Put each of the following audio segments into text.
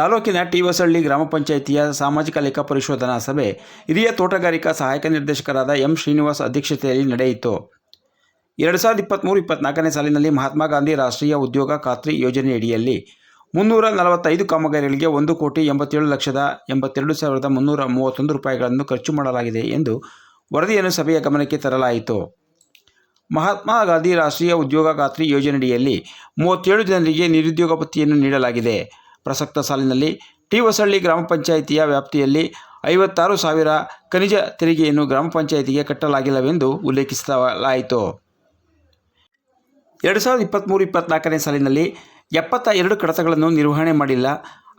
ತಾಲೂಕಿನ ಟಿ ಹೊಸಳ್ಳಿ ಗ್ರಾಮ ಪಂಚಾಯಿತಿಯ ಸಾಮಾಜಿಕ ಲೆಕ್ಕ ಪರಿಶೋಧನಾ ಸಭೆ ಹಿರಿಯ ತೋಟಗಾರಿಕಾ ಸಹಾಯಕ ನಿರ್ದೇಶಕರಾದ ಎಂ ಶ್ರೀನಿವಾಸ್ ಅಧ್ಯಕ್ಷತೆಯಲ್ಲಿ ನಡೆಯಿತು. ಎರಡು ಸಾವಿರದ ಇಪ್ಪತ್ತ್ಮೂರು ಇಪ್ಪತ್ನಾಲ್ಕನೇ ಸಾಲಿನಲ್ಲಿ ಮಹಾತ್ಮ ಗಾಂಧಿ ರಾಷ್ಟ್ರೀಯ ಉದ್ಯೋಗ ಖಾತ್ರಿ ಯೋಜನೆಯಡಿಯಲ್ಲಿ ಮುನ್ನೂರ ನಲವತ್ತೈದು ಕಾಮಗಾರಿಗಳಿಗೆ ಒಂದು ಕೋಟಿ ಎಂಬತ್ತೇಳು ಲಕ್ಷದ ಎಂಬತ್ತೆರಡು ಸಾವಿರದ ಮುನ್ನೂರ ಮೂವತ್ತೊಂದು ರೂಪಾಯಿಗಳನ್ನು ಖರ್ಚು ಮಾಡಲಾಗಿದೆ ಎಂದು ವರದಿಯನ್ನು ಸಭೆಯ ಗಮನಕ್ಕೆ ತರಲಾಯಿತು. ಮಹಾತ್ಮ ಗಾಂಧಿ ರಾಷ್ಟ್ರೀಯ ಉದ್ಯೋಗ ಖಾತ್ರಿ ಯೋಜನೆಯಡಿಯಲ್ಲಿ ಮೂವತ್ತೇಳು ಜನರಿಗೆ ನಿರುದ್ಯೋಗ ಭತ್ಯೆಯನ್ನು ನೀಡಲಾಗಿದೆ. ಪ್ರಸಕ್ತ ಸಾಲಿನಲ್ಲಿ ಟಿ ಹೊಸಳ್ಳಿ ಗ್ರಾಮ ಪಂಚಾಯಿತಿಯ ವ್ಯಾಪ್ತಿಯಲ್ಲಿ ಐವತ್ತಾರು ಸಾವಿರ ಖನಿಜ ತೆರಿಗೆಯನ್ನು ಗ್ರಾಮ ಪಂಚಾಯಿತಿಗೆ ಕಟ್ಟಲಾಗಿಲ್ಲವೆಂದು ಉಲ್ಲೇಖಿಸಲಾಯಿತು. ಎರಡು ಸಾವಿರದ ಇಪ್ಪತ್ತ್ಮೂರು ಇಪ್ಪತ್ನಾಲ್ಕನೇ ಸಾಲಿನಲ್ಲಿ ಎಪ್ಪತ್ತ ಎರಡು ಕಡತಗಳನ್ನು ನಿರ್ವಹಣೆ ಮಾಡಿಲ್ಲ.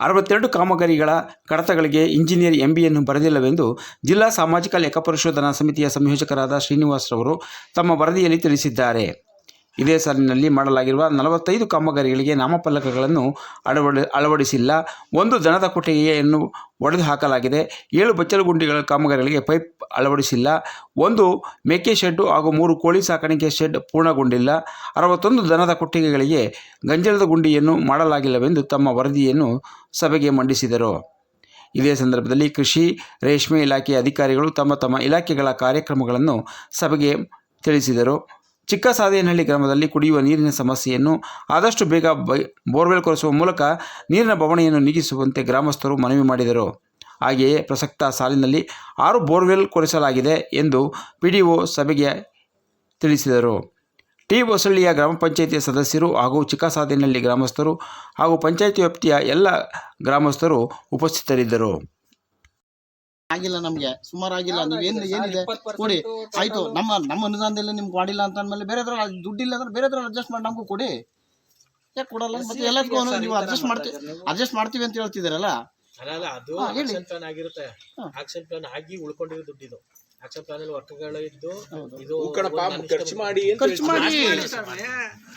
ಅರವತ್ತೆರಡು ಕಾಮಗಾರಿಗಳ ಕಡತಗಳಿಗೆ ಇಂಜಿನಿಯರ್ ಎಂಬಿಯನ್ನು ಬರೆದಿಲ್ಲವೆಂದು ಜಿಲ್ಲಾ ಸಾಮಾಜಿಕ ಲೆಕ್ಕಪರಿಶೋಧನಾ ಸಮಿತಿಯ ಸಂಯೋಜಕರಾದ ಶ್ರೀನಿವಾಸ್ರವರು ತಮ್ಮ ವರದಿಯಲ್ಲಿ ತಿಳಿಸಿದ್ದಾರೆ. ಇದೇ ಸಾಲಿನಲ್ಲಿ ಮಾಡಲಾಗಿರುವ ನಲವತ್ತೈದು ಕಾಮಗಾರಿಗಳಿಗೆ ನಾಮಫಲಕಗಳನ್ನು ಅಳವಡಿ, ಅಳವಡಿಸಿಲ್ಲ. ಒಂದು ದನದ ಕೊಟ್ಟಿಗೆಯನ್ನು ಒಡೆದು ಹಾಕಲಾಗಿದೆ. ಏಳು ಬಚ್ಚಲು ಗುಂಡಿಗಳ ಕಾಮಗಾರಿಗಳಿಗೆ ಪೈಪ್ ಅಳವಡಿಸಿಲ್ಲ. ಒಂದು ಮೇಕೆ ಶೆಡ್ಡು ಹಾಗೂ ಮೂರು ಕೋಳಿ ಸಾಕಾಣಿಕೆ ಶೆಡ್ ಪೂರ್ಣಗೊಂಡಿಲ್ಲ. ಅರವತ್ತೊಂದು ದನದ ಕೊಟ್ಟಿಗೆಗಳಿಗೆ ಗಂಜಲದ ಗುಂಡಿಯನ್ನು ಮಾಡಲಾಗಿಲ್ಲವೆಂದು ತಮ್ಮ ವರದಿಯನ್ನು ಸಭೆಗೆ ಮಂಡಿಸಿದರು. ಇದೇ ಸಂದರ್ಭದಲ್ಲಿ ಕೃಷಿ, ರೇಷ್ಮೆ ಇಲಾಖೆಯ ಅಧಿಕಾರಿಗಳು ತಮ್ಮ ತಮ್ಮ ಇಲಾಖೆಗಳ ಕಾರ್ಯಕ್ರಮಗಳನ್ನು ಸಭೆಗೆ ತಿಳಿಸಿದರು. ಚಿಕ್ಕಸಾದೇನಹಳ್ಳಿ ಗ್ರಾಮದಲ್ಲಿ ಕುಡಿಯುವ ನೀರಿನ ಸಮಸ್ಯೆಯನ್ನು ಆದಷ್ಟು ಬೇಗ ಬೋರ್ವೆಲ್ ಕೊರೆಸುವ ಮೂಲಕ ನೀರಿನ ಬವಣೆಯನ್ನು ನೀಗಿಸುವಂತೆ ಗ್ರಾಮಸ್ಥರು ಮನವಿ ಮಾಡಿದರು. ಹಾಗೆಯೇ ಪ್ರಸಕ್ತ ಸಾಲಿನಲ್ಲಿ ಆರು ಬೋರ್ವೆಲ್ ಕೊರೆಸಲಾಗಿದೆ ಎಂದು ಪಿ ಡಿ ಒ ಸಭೆಗೆ ತಿಳಿಸಿದರು. ಟಿ ಹೊಸಳ್ಳಿಯ ಗ್ರಾಮ ಪಂಚಾಯಿತಿಯ ಸದಸ್ಯರು ಹಾಗೂ ಚಿಕ್ಕಸಾದೇನಹಳ್ಳಿ ಗ್ರಾಮಸ್ಥರು ಹಾಗೂ ಪಂಚಾಯಿತಿ ವ್ಯಾಪ್ತಿಯ ಎಲ್ಲ ಗ್ರಾಮಸ್ಥರು ಉಪಸ್ಥಿತರಿದ್ದರು. ಆಗಿಲ್ಲ ನಮ್ಗೆ. ಸುಮಾರು ಆಗಿಲ್ಲ. ನೀವೇನು ಏನಿದೆ? ಕೊಡಿ. ಆಯ್ತು. ನಮ್ಮ ನಮ್ಮ ಅನುದಾನದಲ್ಲಿ ನಿಮ್ಗೆ ಮಾಡಿಲ್ಲ ಅಂತ ಅಂದ್ಮೇಲೆ ಬೇರೆ ದುಡ್ಡಿಲ್ಲ ಅಂದ್ರೆ ಬೇರೆ ಅಡ್ಜಸ್ಟ್ ಮಾಡಿ ನಮಗೂ ಕೊಡಿ. ಯಾಕೆ ಕೊಡಲ್ಲ? ಮತ್ತೆ ಎಲ್ಲದಕ್ಕೂ ನೀವು ಅಡ್ಜಸ್ಟ್ ಮಾಡ್ತೀವಿ ಅಡ್ಜಸ್ಟ್ ಮಾಡ್ತೀವಿ ಅಂತ ಹೇಳ್ತಿದ್ದೀರಲ್ಲ? ಅಲ್ಲ ಅಲ್ಲ ಅದು ಆಕ್ಷನ್ ಪ್ಲಾನ್ ಆಗಿರುತ್ತೆ. ಆಕ್ಷನ್ ಪ್ಲಾನ್ ಆಗಿ ಉಳ್ಕೊಂಡಿರೋ ದುಡ್ಡಿದು ಆಕ್ಷನ್ ಪ್ಲಾನ್ ಅಲ್ಲಿ ವರ್ಕ್ಗಳು ಇದ್ದು ಇದು ಖರ್ಚು ಮಾಡಿ ಅಂತ ಖರ್ಚು ಮಾಡಿ.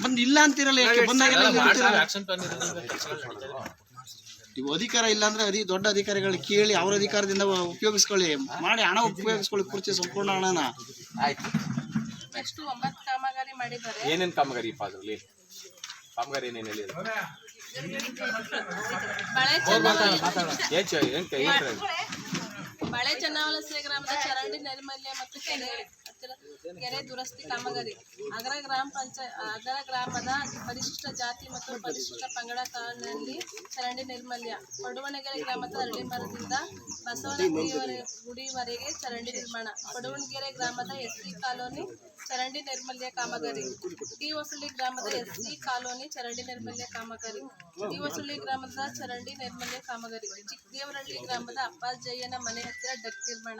ಬಂದ್ ಇಲ್ಲ ಅಂತಿರಲ್ಲ ಯಾಕೆ? ಬಂದಾಗೆಲ್ಲ? ಆಕ್ಷನ್ ಪ್ಲಾನ್ ನೀವು ಅಧಿಕಾರ ಇಲ್ಲ ಅಂದ್ರೆ ಅದಿ ದೊಡ್ಡ ಅಧಿಕಾರಿಗಳು ಕೇಳಿ ಅವ್ರ ಅಧಿಕಾರದಿಂದ ಉಪಯೋಗಿಸ್ಕೊಳ್ಳಿ. ಮಾಡಿ ಹಣ ಉಪಯೋಗಿಸ್ಕೊಳ್ಳಿ ಕುರ್ಚಿ ಸಂಪೂರ್ಣ ಹಣನ. ಆಯ್ತು. ಎಷ್ಟು ಒಂಬತ್ತು ಕಾಮಗಾರಿ ಮಾಡಿದ್ದಾರೆ. ಏನೇನ್ ಕಾಮಗಾರಿ ಇಪ್ಪ ಅದ್ರಲ್ಲಿ? ಕಾಮಗಾರಿ ಏನೇನು ಹೇಳಿ ಬಳೆ ಮಾತಾಡೋಣ ಏನ್ ಏನ್ ಕ- ಚನ್ನವಲಸೆ ಗ್ರಾಮದ ಚರಂಡಿ ನೈರ್ಮಲ್ಯ ಮತ್ತು ಕೆರೆ ಕೆರೆ ದುರಸ್ತಿ ಕಾಮಗಾರಿ. ಅಗರ ಗ್ರಾಮ ಪಂಚಾಯತ್ ಅಗರ ಗ್ರಾಮದ ಪರಿಶಿಷ್ಟ ಜಾತಿ ಮತ್ತು ಪರಿಶಿಷ್ಟ ಪಂಗಡ ಕಾಲಿನಲ್ಲಿ ಚರಂಡಿ ನೈರ್ಮಲ್ಯ. ಪಡುವಣಗೆರೆ ಗ್ರಾಮದ ಅರಳಿ ಮರದಿಂದ ಬಸವನ ಗುಡಿವರೆಗೆ ಚರಂಡಿ ನಿರ್ಮಾಣ. ಪಡುವಣಗೆರೆ ಗ್ರಾಮದ ಎಸ್ಡಿ ಕಾಲೋನಿ ಚರಂಡಿ ನೈರ್ಮಲ್ಯ ಕಾಮಗಾರಿ. ಟಿ ಗ್ರಾಮದ ಎಸ್ಸಿ ಕಾಲೋನಿ ಚರಂಡಿ ನೈರ್ಮಲ್ಯ ಕಾಮಗಾರಿ. ಟಿ ಗ್ರಾಮದ ಚರಂಡಿ ನೈರ್ಮಲ್ಯ ಕಾಮಗಾರಿ. ಚಿಕ್ಕದೇವರಹಳ್ಳಿ ಗ್ರಾಮದ ಅಪ್ಪಾಜಯ್ಯನ ಮನೆ ಹತ್ತಿರ ಡಕ್ ನಿರ್ಮಾಣ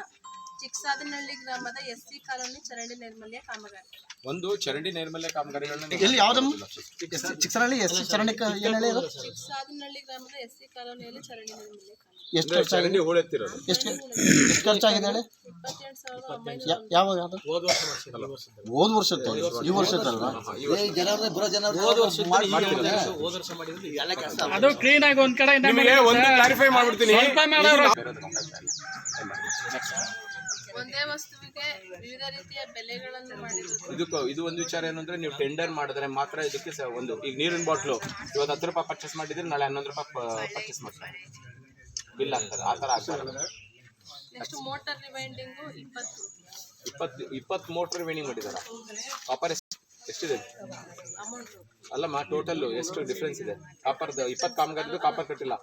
ಚಿಕ್ಕಸಾದನಹಳ್ಳಿ ಗ್ರಾಮದ ಎಸ್ಸಿ ಕಾಲೋನಿ ಚರಂಡಿ ನೈರ್ಮಲ್ಯ ಕಾಮಗಾರಿ. ಒಂದು ಚರಂಡಿ ನೈರ್ಮಲ್ಯ ಕಾಮಗಾರಿಗಳನ್ನ ಎಲ್ಲಿ ಯಾವ್ದಮ್ಮ? ಚಿಕ್ಕಸರಳ್ಳಿ ಎಷ್ಟು ಚರಂಡಿ ಗ್ರಾಮದ ಎಸ್ಸಿ ಕಾಲೋನಿಯಲ್ಲಿ ಚರಂಡಿ ನೈರ್ಮಲ್ಯ ಕಾಮಗಾರಿ. ಎಷ್ಟು ಚರಂಡಿ ಹೂಳೆತ್ತಿರೋದು. ಎಷ್ಟು ಎಷ್ಟು ಖರ್ಚಾಗಿದೆ ಹೇಳಿ? ಇಪ್ಪತ್ತೆಂಟು ಸಾವಿರದ ಒಂಬೈನೂರ ಯಾ- ಯಾವ ಯಾವ್ದು? ಹೋದ್ ಈ ವರ್ಷದ್ದು. ವರ್ಷದ್ದಲ್ವಾ? ಅದು ಕ್ಲೀನ್ ಆಗಿ ಒಂದ್ ಕಡೆ ನಿಮಗೆ ಒಂದು ಕ್ಲಾರಿಫೈ ಮಾಡ್ಬಿಡ್ತೀನಿ. ಒಂದೇ ವಸ್ತುವಿಗೆ ವಿವಿಧ ರೀತಿಯ ಬೆಲೆಗಳನ್ನು ಮಾಡಿರುವುದು ಇದಕ್ಕೂ ಇದು ಒಂದು ವಿಚಾರ ಏನಂದ್ರೆ ನೀವು ಟೆಂಡರ್ ಮಾಡಿದ್ರೆ ಮಾತ್ರ ಇದಕ್ಕೆ ಸ- ಒಂದು ಈಗ ನೀರಿನ ಬಾಟ್ಲು ಇವತ್ತು ಹತ್ತು ರೂಪಾಯಿ ಪರ್ಚೇಸ್ ಮಾಡಿದ್ರೆ ನಾಳೆ ಹನ್ನೊಂದು ರೂಪಾಯಿ ಪರ್ಚೇಸ್ ಮಾಡ್ತಾರೆ? ಬಿಲ್ ಆಗ್ತದೆ ಆ ಥರ ಆಗ್ತಾರೆ ನೆಕ್ಸ್ಟ್ ಮೋಟರ್ ರಿವೈಂಡಿಂಗು ಇಪ್ಪತ್ತು. ಇಪ್ಪತ್ತು ಇಪ್ಪತ್ತು ಮೋಟ್ರ್ ವೇಣಿಂಗ್ ಮಾಡಿದಾರೆ ಕಾಪರ್ ಎಷ್ಟಿದೆ? ಅಲ್ಲಮ್ಮ ಟೋಟಲ್ ಎಷ್ಟು ಡಿಫ್ರೆನ್ಸ್ ಇದೆ? ಕಾಪರ್ದು ಇಪ್ಪತ್ತು ಕಾಮಗಾರಿದು ಕಾಪರ್ ಕಟ್ಟಿಲ್ಲ.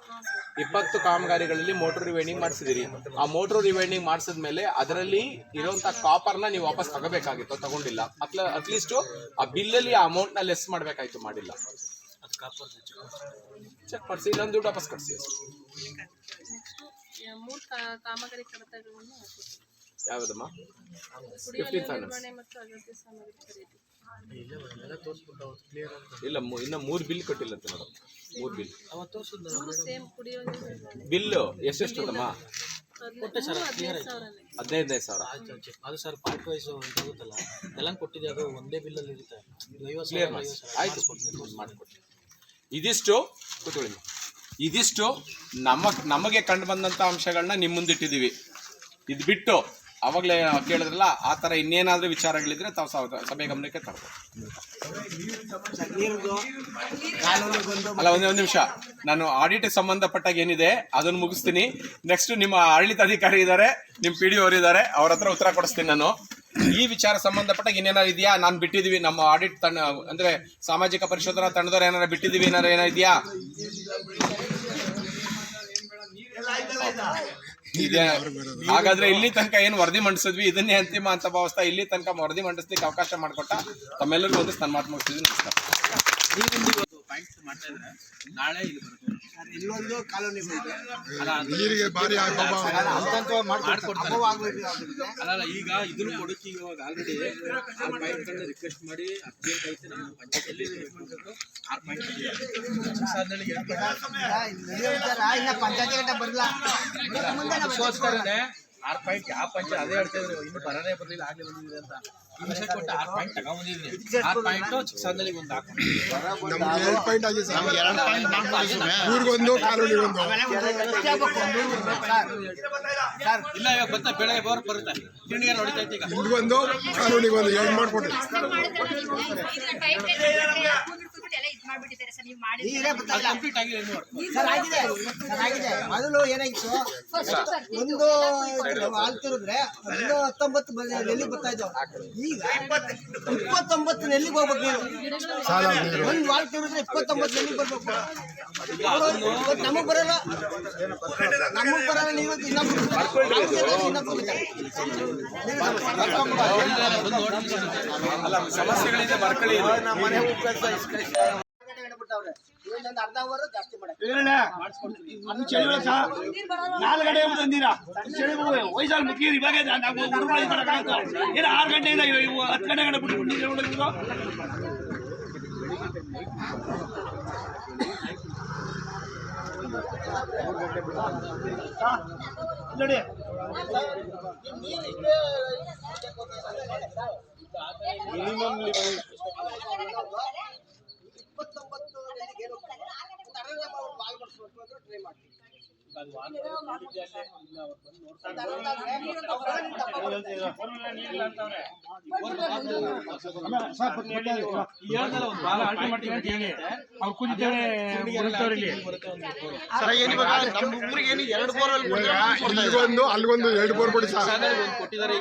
ಇಪ್ಪತ್ತು ಕಾಮಗಾರಿಗಳಲ್ಲಿ ಮೋಟರ್ ರಿವೈಂಡಿಂಗ್ ಮಾಡಿಸಿದಿರಿ ಆ ಮೋಟರ್ ರಿವೈಂಡಿಂಗ್ ಮಾಡಿಸಿದ್ಮೇಲೆ ಅದರಲ್ಲಿ ಇರುವಂತ ಕಾಪರ್ನ ನೀವು ವಾಪಸ್ ತಗೋಬೇಕಾಗಿತ್ತು, ತಗೊಂಡಿಲ್ಲ. ಅಟ್ಲ ಅಟ್ಲೀಸ್ಟ್ ಆ ಬಿಲ್ಲಲ್ಲಿ ಆ ಅಮೌಂಟ್ನ ಲೆಸ್ ಮಾಡಬೇಕಾಯ್ತು, ಮಾಡಿಲ್ಲ. ಚೆಕ್ ಮಾಡಿಸಿ ಇನ್ನೊಂದು ದುಡ್ಡು ವಾಪಸ್ ಕಟ್ಸಿ ಯಾವುದಮ್ಮ? ಫಿಫ್ಟೀನ್ ಫೈನಾನ್ಸ್ ಇಲ್ಲ ಮು- ಇನ್ನ ಮೂರು ಬಿಲ್ ಕಟ್ಟಿಲ್ಲ ಅಂತ ಮೇಡಮ್. ಮೂರು ಬಿಲ್ ಸೇಮ್ ಕುಡಿಯುವ ನೀರು ನಿರ್ವಹಣೆ ಬಿಲ್ ಎಷ್ಟೆಷ್ಟು ಅದಮ್ಮ ಹದಿನೈದು ಹದಿನೈದು ಸಾವಿರನೇ. ಹದಿನೈದೈದು ಸಾವಿರ. ಅದು ಸರ್ ಪಾರ್ಟ್ ವೈಸ್ ಇದಾಗುತ್ತಲ್ಲ ಎಲ್ಲ ಕೊಟ್ಟಿದೆ ಅದು ಒಂದೇ ಬಿಲ್ಲಲ್ಲಿ ಇರುತ್ತೆ. ಇದು ಐವತ್ತು ಕ್ಲಿಯರ್ ಸಾವಿರ, ಮಾಡಿ ಐವತ್ತು ಸಾವಿರ. ಆಯ್ತು ಮಾಡಿಸ್ಕೊಡ್ತೀನಿ. ಮಾಡಿಕೊಡಿ ಇದಿಷ್ಟು ಕೂತ್ಕೊಳ್ಳಿ. ಇದಿಷ್ಟು ನಮ್ಮ ನಮಗೆ ಕಂಡು ಬಂದಂಥ ಅಂಶಗಳನ್ನ ನಿಮ್ಮ ಮುಂದಿಟ್ಟಿದ್ದೀವಿ ಇದು ಬಿಟ್ಟು ಅವಾಗಲೇ ಕೇಳಿದ್ರಲ್ಲ, ಆ ಥರ ಇನ್ನೇನಾದರೂ ವಿಚಾರಗಳಿದ್ರೆ ತಾವು ಸಭೆ ಗಮನಕ್ಕೆ ತರ್ಬೋದು. ಅಲ್ಲ, ಒಂದೇ ಒಂದು ನಿಮಿಷ. ನಾನು ಆಡಿಟ್ ಸಂಬಂಧಪಟ್ಟಾಗ ಏನಿದೆ ಅದನ್ನು ಮುಗಿಸ್ತೀನಿ. ನೆಕ್ಸ್ಟ್ ನಿಮ್ಮ ಆಡಳಿತಾಧಿಕಾರಿ ಇದ್ದಾರೆ ನಿಮ್ಮ ಪಿ ಡಿ ಅವರು ಇದ್ದಾರೆ ಅವ್ರ ಹತ್ರ ಉತ್ತರ ಕೊಡಿಸ್ತೀನಿ ನಾನು. ಈ ವಿಚಾರ ಸಂಬಂಧಪಟ್ಟಾಗ ಇನ್ನೇನಾರು ಇದೆಯಾ? ನಾನು ಬಿಟ್ಟಿದೀವಿ, ನಮ್ಮ ಆಡಿಟ್ ತಂಡ ಅಂದ್ರೆ ಸಾಮಾಜಿಕ ಪರಿಶೋಧನಾ ತಂಡದವ್ರು ಏನಾರು ಬಿಟ್ಟಿದೀವಿ, ಏನಾರು ಏನೋ ಇದೆಯಾ? ಇದೆ ಹಾಗಾದ್ರೆ ಇಲ್ಲಿ ತನಕ ಏನ್ ವರದಿ ಮಂಡಿಸಿದ್ವಿ? ಇದನ್ನೇ ಅಂತಿಮ ಅಂತ ಭಾವಿಸ್ತಾ ಇಲ್ಲಿ ತನಕ ವರದಿ ಮಂಡಿಸ್ಲಿಕ್ಕೆ ಅವಕಾಶ ಮಾಡಿಕೊಟ್ಟ ತಮ್ಮೆಲ್ಲರಿಗೂ ಒಂದು ಸನ್ಮಾನ ಮುಗಿಸಿದ್ವಿ ನಮಸ್ಕಾರ. ನಾಳೆ ಇಲ್ಲಿ ಬರುತ್ತೆ. ಇಲ್ಲೊಂದು ಕಾಲೋನಿ ನೀರಿಗೆ ಮಾಡ್ಕೊಡ್ತಾರೆ. ಅಲ್ಲಲ್ಲ ಈಗ ಇದನ್ನು ಕೊಡಕ್ಕೆ ಇವಾಗ ಆಲ್ರೆಡಿ ಆರು ಪಾಯಿಂಟ್ಗಳನ್ನ ರಿಕ್ವೆಸ್ಟ್ ಮಾಡಿ ಅರ್ಜೆಂಟ್ ಐತೆ ನಮ್ಮ ಪಂಚಾಯತಿಯಲ್ಲಿ ಆರು ಪಾಯಿಂಟ್ ಪಂಚಾಯತಿ ಗಂಟೆ ಬರಲ್ಲ ಆರು ಪಾಯಿಂಟ್ ಯಾವ ಪಂಚ ಅದೇ ಹೇಳ್ತಿದ್ರು. ಇನ್ನು ಬರನೇ ಬರಲಿಲ್ಲ ಆಗ್ಲೇ ಬಂದಿದೆ ಅಂತ. ಹಿಂಸೆ ಕೊಟ್ಟು ಆರು ಪಾಯಿಂಟ್ ತಗೊಂಬಂದಿದ್ದೀನಿ ಆರು ಪಾಯಿಂಟ್ ಚಿಕ್ಕಸಾದಲ್ಲಿ ಒಂದು ಹಾಕೊಂಡು ನಮ್ಗೆ ಎರಡು ಪಾಯಿಂಟ್ ಆಗಿದೆ ಸರ್. ಎರಡು ಪಾಯಿಂಟ್ ಮಾಡ್ಕೊಂಡಿದ್ದೀವಿ ಊರಿಗೊಂದು ಕಾಲೋನಿಗೊಂದು. ಇಲ್ಲ ಇವಾಗ ಬೆಳಗ್ಗೆ ಬರ್ ಬರುತ್ತೆ. ತಿಂಡಿಗೆ ಹೊಡಿತಾ ಈಗ. ಇಲ್ಲಿಗೊಂದು ಕಾಲೋನಿಗೊಂದು. ಎರಡು ಕಂಪ್ಲೀಟ್ ಆಗಿದೆ ಇನ್ನು ಸರ್ ಆಗಿದೆ. ಸರ್ ಆಗಿದೆ. ಮೊದಲು ಏನಾಗಿತ್ತು? ಒಂದು ಹಾಲು ತಿರುದ್ರೆ ಒಂದು ಹತ್ತೊಂಬತ್ತು ನೆಲ್ಲಿಗೆ ಬರ್ತಾ ಇದ್ದವು ಈಗ ಇಪ್ಪತ್ತೊಂಬತ್ತು ನೆಲ್ಲಿಗೆ ಹೋಗ್ಬೇಕು ನೀವು ಒಂದು ವಾಲ್ ತಿರುದ್ರೆ ಇಪ್ಪತ್ತೊಂಬತ್ತು ನೆಲ್ಲಿಗೆ ಬರ್ಬೇಕು? ನಮಗ್ ಬರಲ್ಲ. ನಮಗ್ ಬರಲ್ಲ ನೀವು ಅಲ್ಲ ಸಮಸ್ಯೆಗಳಿದೆ. ಇನ್ನೊಂದು ಅರ್ಧ ಅವರ್ ಜಾಸ್ತಿ ಮಾಡಕ್ಕೆ ಅದು ಚಳಿ ಒಳಗ ನಾಲ್ಕು ಗಂಟೆ ಆರು ಗಂಟೆಯಿಂದ ಹತ್ತು ಗಂಟೆ ಗಂಟೆ ಬಿಟ್ಟು ಹೊಡೆದ್ರು ನೋಡಿ ಇಪ್ಪತ್ತೊಂಬತ್ತು ನೆಲ್ಲಿಗೆ ಏನು. ಅದರಲ್ಲಿ ನಾವು ಅಂತ ಟ್ರೈ ಮಾಡ್ತೀವಿ. ಊರಿಗೆ ಏನು ಎರಡು ಬೋರ್ ಕೊಡಿ ಕೊಟ್ಟಿದ್ದಾರೆ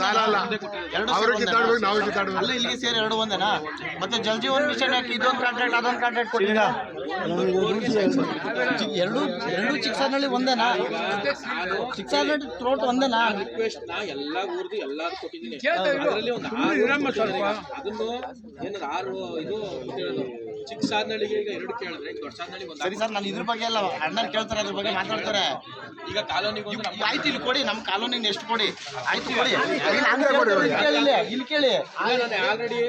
ಸಾಲ ಅಲ್ಲ ಅವ್ರು ಕಿತ್ತಾಡ್ಬೇಕು ನಾವು ಕಿತ್ತಾಡ್ಬೇಕು. ಅಲ್ಲ ಇಲ್ಲಿಗೆ ಸೇರಿ ಎರಡು ಒಂದೇನಾ? ಮತ್ತೆ ಜಲ್ ಜೀವನ್ ಮಿಷನ್ ಯಾಕೆ ಇದೊಂದು ಕಾಂಟ್ರಾಕ್ಟ್ ಅದೊಂದು ಕಾಂಟ್ರಾಕ್ಟ್ ಕೊಟ್ಟಿಲ್ಲ ಎರಡು ಎರಡು ಚಿಕ್ಕಸನಹಳ್ಳಿ ಒಂದೇನಾ? ಚಿಕ್ಕಸನಹಳ್ಳಿ ತ್ರೋಟ್ ಒಂದೇನಾ? ರಿಕ್ವೆಸ್ಟ್ ನಾ ಎಲ್ಲ ಊರ್ದು ಎಲ್ಲಾರು ಕೊಟ್ಟಿದ್ದೀನಿ. ಅದರಲ್ಲಿ ಒಂದು ಆರು. ಅದನ್ನು ಏನದು ಆರು ಇದು ಚಿಕ್ಕ ಸಾಧನಳಿಗೆ ಈಗ ಎರಡು ಕೇಳಿದ್ರೆ ದೊಡ್ಡ ಸಾಧನಳಿ ಒಂದು ಸರಿ ಸರ್ ನಾನು ಇದ್ರ ಬಗ್ಗೆ ಎಲ್ಲ ಅಣ್ಣ ಕೇಳ್ತಾರೆ ಅದ್ರ ಬಗ್ಗೆ ಮಾತಾಡ್ತಾರೆ. ಈಗ ಕಾಲೋನಿಗೆ ಒಂದು ಆಯ್ತು ಇಲ್ಲಿ ಕೊಡಿ ನಮ್ಮ ಕಾಲೋನಿಗೆ ಎಷ್ಟು ಕೊಡಿ? ಆಯ್ತು ಕೊಡಿ. ಇಲ್ಲಿ ಕೇಳಿ ಇಲ್ಲಿ ಕೇಳಿ. ಆಲ್ರೆಡಿ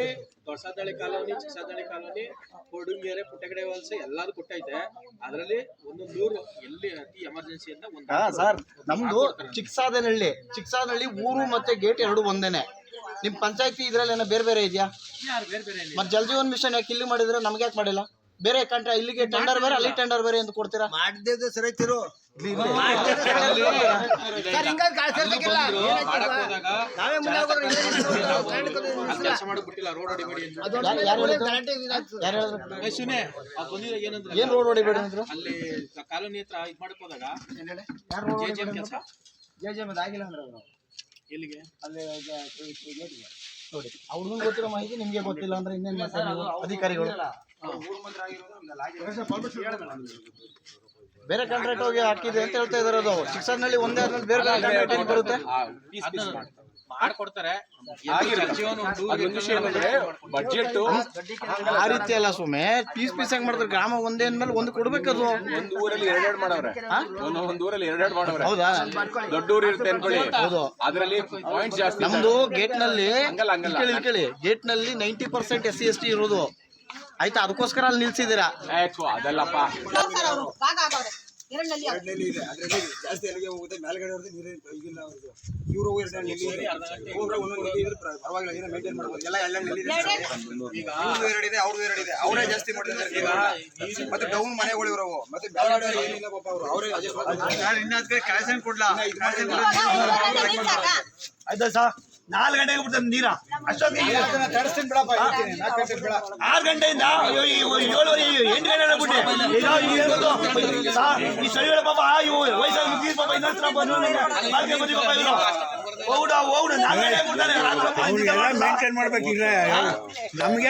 ಸಾಧನಳಿ ಕಾಲೋನಿ ಚಿಕ್ಕ ಸಾಧನಳಿ ಕಾಲೋನಿ ಕೊಡುಂಗೇರೆ ಪುಟ್ಟಗಡೆ ವಲಸೆ ಎಲ್ಲಾರು ಕೊಟ್ಟೈತೆ. ಅದರಲ್ಲಿ ಒಂದೊಂದು ಊರು ಎಲ್ಲಿ ಅತಿ ಎಮರ್ಜೆನ್ಸಿ ಅಂತ ಒಂದು ಸರ್ ನಮ್ದು ಚಿಕ್ಕಸಾದನಹಳ್ಳಿ. ಚಿಕ್ಕಸಾದನಹಳ್ಳಿ ಊರು ಮತ್ತೆ ಗೇಟ್ ಎರಡು ಒಂದೇನೆ. ನಿಮ್ ಪಂಚಾಯತಿ ಇದ್ರಲ್ಲಿ ಏನೋ ಬೇರೆ ಬೇರೆ ಇದೆಯಾ? ಬೇರೆ ಬೇರೆ. ಮತ್ತೆ ಜಲ್ ಜೀವನ್ ಮಿಷನ್ ಯಾಕೆ ಇಲ್ಲಿ ಮಾಡಿದ್ರೆ ನಮ್ಗೆ ಯಾಕೆ ಮಾಡಿಲ್ಲ? ಬೇರೆ ಕಂಟ್ರಿ ಇಲ್ಲಿಗೆ ಟೆಂಡರ್ ಬೇರೆ ಅಲ್ಲಿ ಟೆಂಡರ್ ಬೇರೆ ಅಂತ ಕೊಡ್ತೀರಾ ಮಾಡಿದ್ದು ಸರಿ ತಿರು ಸರ್, ಹಿಂಗಾಗಿ ಕಾಳ್ ಸೇರ್ಬೇಕಿಲ್ಲ. ಬಂದ್ರು, ಏನಾಯ್ತು ಮಾಡಕ್ ನಾವೇ ಮುಂದೆ ಹೋಗೋರು ಇಲ್ಲೇ ನಿಂತ್ಕೊಂಡು ನಾವು ಕರೆಂಟ್ ಕೊಡೋದು ಅಲ್ಲಿ ಕೆಲಸ ಮಾಡಕ್ ಬಿಟ್ಟಿಲ್ಲ ರೋಡ್ ಹೊಡಿಬೇಡಿ ಯಾರು ಯಾರು ಹೇಳಿದ್ರು ಕರೆಂಟ್ ಇದಾಗ್ತದೆ. ಯಾರು ಹೇಳಿದ್ರು ಏ, ಸುನೆ ಅವ್ರು ಬಂದಿರೋ ಏನಂದ್ರೆ ಏನ್ ರೋಡ್ ಹೊಡಿಬೇಡಿ ಅಂದ್ರು ಅಲ್ಲಿ ಕಾಲೋನಿ ಹತ್ರ ಇದ್ ಮಾಡಕ್ ಹೋದಾಗ ಜೆ ಜೆ ಕೆಲಸ ಜೆ ಜೆ ಆಗಿಲ್ಲ ಅಂದ್ರೆ ಅವ್ರು. ಎಲ್ಲಿಗೆ ಅಲ್ಲಿ. ನೋಡಿ ಅವ್ರಿಗೂ ಗೊತ್ತಿರೋ ಮಾಹಿತಿ ನಿಮ್ಗೆ ಗೊತ್ತಿಲ್ಲ ಅಂದ್ರೆ ಇನ್ನೇನ್ ಮಾಡ್ತಾರೆ ಅಧಿಕಾರಿಗಳು ಬೇರೆ ಕಾಂಟ್ರಾಕ್ಟ್ ಹೋಗಿ ಹಾಕಿದೆ ಅಂತ ಹೇಳ್ತಾ ಇದಾರೆ ಅದು. ಶಿಕ್ಷಣದಲ್ಲಿ ಒಂದೇ ಆದ್ಮೇಲೆ ಬೇರೆ ಕಾಂಟ್ರಾಕ್ಟ್ ಹೆಂಗ್ ಬರುತ್ತೆ? ಪೀಸ್ ಪೀಸ್ ಮಾಡ್ಕೊಡ್ತಾರೆ. ಜೀವನ ಒಂದು ವಿಷಯ ಏನಂದ್ರೆ ಬಜೆಟ್ ಆ ರೀತಿ ಅಲ್ಲ ಸುಮ್ಮನೆ ಪೀಸ್ ಪೀಸ್ ಹೆಂಗ್ ಮಾಡ್ತಾರೆ? ಗ್ರಾಮ ಒಂದೇ ಅಂದ್ಮೇಲೆ ಒಂದು ಕೊಡ್ಬೇಕದು ಒಂದು ಊರಲ್ಲಿ ಎರಡೆರಡು ಮಾಡವ್ರೆ ಒಂದು ಊರಲ್ಲಿ ಎರಡೆರಡು ಮಾಡವ್ರೆ ಹೌದಾ? ದೊಡ್ಡ ಊರು ಇರುತ್ತೆ ಅನ್ಕೊಳ್ಳಿ. ಹೌದು. ಅದರಲ್ಲಿ ಪಾಯಿಂಟ್ ಜಾಸ್ತಿ ನಮ್ದು ಗೇಟ್ನಲ್ಲಿ ಹಂಗಲ್ಲ, ಹಂಗಲ್ಲ. ಇಲ್ಲಿ ಕೇಳಿ ಕೇಳಿ. ಗೇಟ್ನಲ್ಲಿ ninety percent S C S T ಇರೋದು. ಆಯ್ತಾ ಅದಕ್ಕೋಸ್ಕರ ಅಲ್ಲಿ ನಿಲ್ಸಿದ್ದೀರಾ? ಅದಲ್ಲಪ್ಪ. ಅವರೇ ಜಾಸ್ತಿ ಮಾಡಿದ್ದಾರೆ. ಮತ್ತೆ ಡೌನ್ ಮನೆಗಳು ಇರೋವು. ಮತ್ತೆ ಅವರು. ಅವರೇ ಅಡ್ಜಸ್ಟ್ ಮಾಡ್ತಾರೆ. ಇನ್ನ ಅದಕ್ಕೆ ಕ್ಯಾಶನ್ ಕೊಡ್ಲಾ? ಆಯ್ತಾ ನಾಲ್ಕು ಗಂಟೆಗೆ ಬಿಡ್ತಾರೆ ನೀರ. ಅಷ್ಟೊತ್ತಿಗೆ ಆರು ಗಂಟೆಯಿಂದ ಏಳುವರೆ ಎಂಟು ಗಂಟೆ ಬಿಟ್ಟೆ ಈ ಸಳಿಗಳ ಪಾಪ ಇವು ವಯಸ್ಸಾಗಿ ಮುಗಿದ ಪಾಪ ಇನ್ನೊಂದು. ಬಾಲ್ಕೆ ಬಂದಿ ಪಾಪ ಇವರು. ಹೌದಾ ಹೌದು ನಾಲ್ಕು ಗಂಟೆಗೆ ಬಿಡ್ತಾರೆ ಮೇಂಟೈನ್ ಮಾಡ್ಬೇಕಿಲ್ಲ ನಮ್ಗೆ